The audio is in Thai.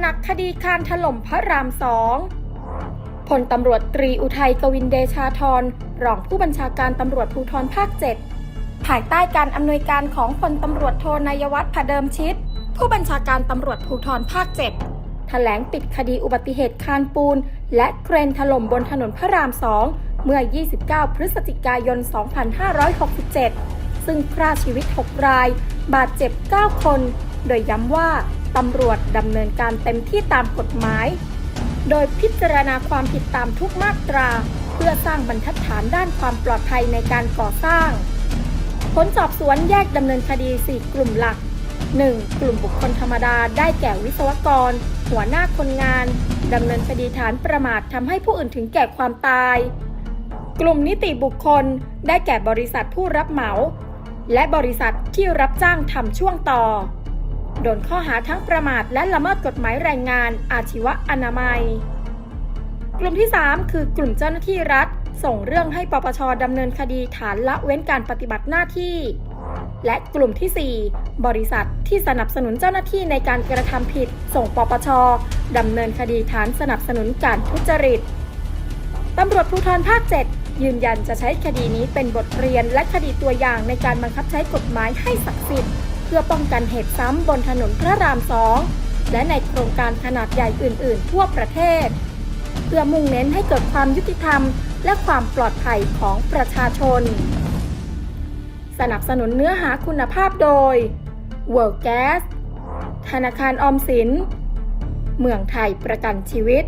หนักคดีคารถล่มพระรามสองพลตำรวจตรีอุทัยกวินเดชาธรรองผู้บัญชาการตำรวจภูธรภาค 7 ภายใต้การอำนวยการของพลตำรวจโทนายวัฒน์ผเดิมชิด ผู้บัญชาการตำรวจภูธรภาค 7 แถลงปิดคดีอุบัติเหตุคานปูน และเครนถล่มบนถนนพระรามสองเมื่อ 29 พฤศจิกายน 2567 ซึ่งฆ่าชีวิต 6 ราย บาดเจ็บ 9 คน โดยย้ำว่า ตำรวจดำเนินการเต็มที่ตามกฎหมาย โดยพิจารณาความผิดตามทุกมาตรา เพื่อสร้างบรรทัดฐานด้านความปลอดภัยในการก่อสร้าง ผลสอบสวนแยกดำเนินคดี 4 กลุ่มหลัก 1. กลุ่มบุคคลธรรมดาได้แก่วิศวกร หัวหน้าคนงาน ดำเนินคดีฐานประมาททำให้ผู้อื่นถึงแก่ความตาย กลุ่มนิติบุคคลได้แก่บริษัทผู้รับเหมา และบริษัทที่รับจ้างทำช่วงต่อ โดนข้อหาทั้งประมาทและละเมิดกฎหมายแรงงาน อาชีวะอนามัย กลุ่มที่ 3 คือกลุ่มเจ้าหน้าที่รัฐ ส่งเรื่องให้ปปชดำเนินคดีฐานละเว้นการปฏิบัติหน้าที่ และกลุ่มที่ 4 บริษัทที่สนับสนุนเจ้าหน้าที่ในการกระทำผิด ส่งปปชดำเนินคดีฐานสนับสนุนการทุจริตตำรวจภูธรภาค 7 ยืนยันจะใช้คดีนี้เป็นบทเรียนและคดีตัวอย่างในการบังคับใช้กฎหมายให้ศักดิ์สิทธิ์ เพื่อป้องกันเหตุซ้ำบนถนนพระรามสองและในโครงการขนาดใหญ่อื่น ๆ ทั่วประเทศ เพื่อมุ่งเน้นให้เกิดความยุติธรรม และความปลอดภัยของประชาชน สนับสนุนเนื้อหาคุณภาพโดย World Gas ธนาคารออมสิน เมืองไทยประกันชีวิต